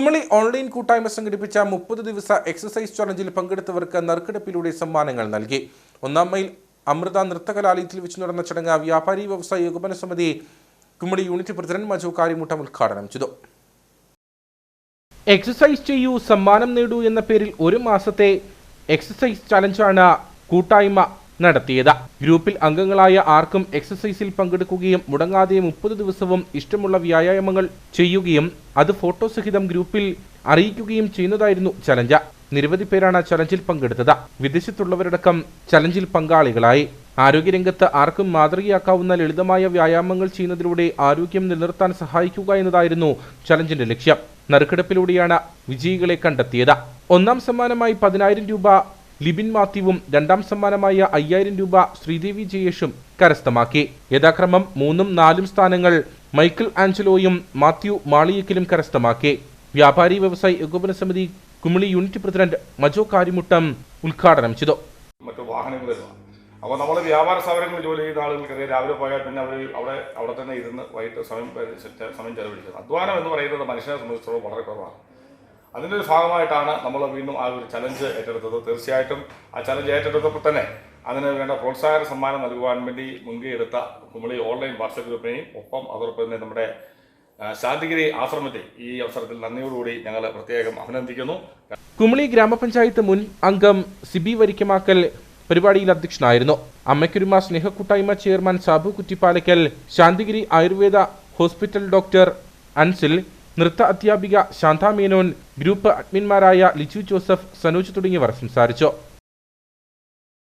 Kumily online കൂട്ടായ്മ സംഘടിപ്പിച്ച മുപ്പത് ദിവസ എക്സസൈസ് ചലഞ്ചിൽ പങ്കെടുത്തവർക്ക് നറുക്കെടുപ്പിലൂടെ സമ്മാനങ്ങൾ നൽകി. ഒന്നാം മൈൽ അമൃത നൃത്തകലാലയത്തിൽ വെച്ച് നടന്ന ചടങ്ങ് വ്യാപാരി വ്യവസായ ഏകോപന സമിതി കുമളി യൂണിറ്റ് പ്രസിഡന്റ് മജു കാര്യമുട്ടം ഉദ്ഘാടനം ചെയ്തു. എക്സസൈസ് ചെയ്യൂ സമ്മാനം നേടൂ എന്ന പേരിൽ ഒരു മാസത്തെ എക്സസൈസ് ചലഞ്ചാണ് കൂട്ടായ്മ നടത്തിയത്. ഗ്രൂപ്പിൽ അംഗങ്ങളായ ആർക്കും എക്സസൈസിൽ പങ്കെടുക്കുകയും മുടങ്ങാതെ മുപ്പത് ദിവസവും ഇഷ്ടമുള്ള വ്യായാമങ്ങൾ ചെയ്യുകയും അത് ഫോട്ടോ സഹിതം ഗ്രൂപ്പിൽ അറിയിക്കുകയും ചെയ്യുന്നതായിരുന്നു ചലഞ്ച്. നിരവധി പേരാണ് ചലഞ്ചിൽ പങ്കെടുത്തത്. വിദേശത്തുള്ളവരടക്കം ചലഞ്ചിൽ പങ്കാളികളായി. ആരോഗ്യരംഗത്ത് ആർക്കും മാതൃകയാക്കാവുന്ന ലളിതമായ വ്യായാമങ്ങൾ ചെയ്യുന്നതിലൂടെ ആരോഗ്യം നിലനിർത്താൻ സഹായിക്കുക എന്നതായിരുന്നു ചലഞ്ചിന്റെ ലക്ഷ്യം. നറുക്കെടുപ്പിലൂടെയാണ് വിജയികളെ കണ്ടെത്തിയത്. ഒന്നാം സമ്മാനമായി പതിനായിരം രൂപ ലിബിൻ മാത്യുവും രണ്ടാം സമ്മാനമായ അയ്യായിരം രൂപ ശ്രീദേവി ജയേഷും കരസ്ഥമാക്കി. യഥാക്രമം മൂന്നും നാലും സ്ഥാനങ്ങൾ മൈക്കിൾ ആഞ്ചലോയും മാത്യു മാളിയക്കിലും കരസ്ഥമാക്കി. വ്യാപാരി വ്യവസായി ഏകോപന സമിതി കുമിളി യൂണിറ്റ് പ്രസിഡന്റ് മജോ കാരിമുട്ടം ഉദ്ഘാടനം ചെയ്തു. അപ്പോൾ നമ്മൾ വ്യാപാര സ്ഥാപനങ്ങളിൽ ജോലി ചെയ്യുന്ന ആളുകൾക്കറിയാം രാവിലെ പോയാൽ പിന്നെ അവർ അവിടെ അവിടെ തന്നെ ഇരുന്ന് വൈകിട്ട് സമയം സമയം ചെലവഴിക്കുന്നത് അധ്വാനം എന്ന് പറയുന്നത് മനുഷ്യനെ സംബന്ധിച്ചിടത്തോളം വളരെ കുറവാണ്. അതിന്റെ ഒരു ഭാഗമായിട്ടാണ് നമ്മൾ വീണ്ടും ആ ഒരു ചലഞ്ച് ഏറ്റെടുത്തത്. തീർച്ചയായിട്ടും ആ ചലഞ്ച് ഏറ്റെടുത്തപ്പോൾ തന്നെ അതിന് വേണ്ട പ്രോത്സാഹന സമ്മാനം നൽകുവാൻ വേണ്ടി മുൻകൈ എടുത്ത കുമളി ഓൺലൈൻ വാട്സപ്പ് ഗ്രൂപ്പിനെയും ഒപ്പം അതോടൊപ്പം തന്നെ നമ്മുടെ ശാന്തിഗിരി ആശ്രമത്തെ ഈ അവസരത്തിൽ നന്ദിയോടുകൂടി ഞങ്ങൾ പ്രത്യേകം അഭിനന്ദിക്കുന്നു. കുമളി ഗ്രാമപഞ്ചായത്ത് മുൻ അംഗം സിബി വരിക്കമാക്കൽ പരിപാടിയിൽ അധ്യക്ഷനായിരുന്നു. അമ്മയ്ക്കൊരുമ സ്നേഹക്കൂട്ടായ്മ chairman Sabu Kuttippalakkal Santhigiri Ayurveda hospital doctor Ansil നൃത്ത അധ്യാപിക ശാന്ത മേനോൻ ഗ്രൂപ്പ് അഡ്മിൻമാരായ ലിജു ജോസഫ് സനോജ് തുടങ്ങിയവർ സംസാരിച്ചു.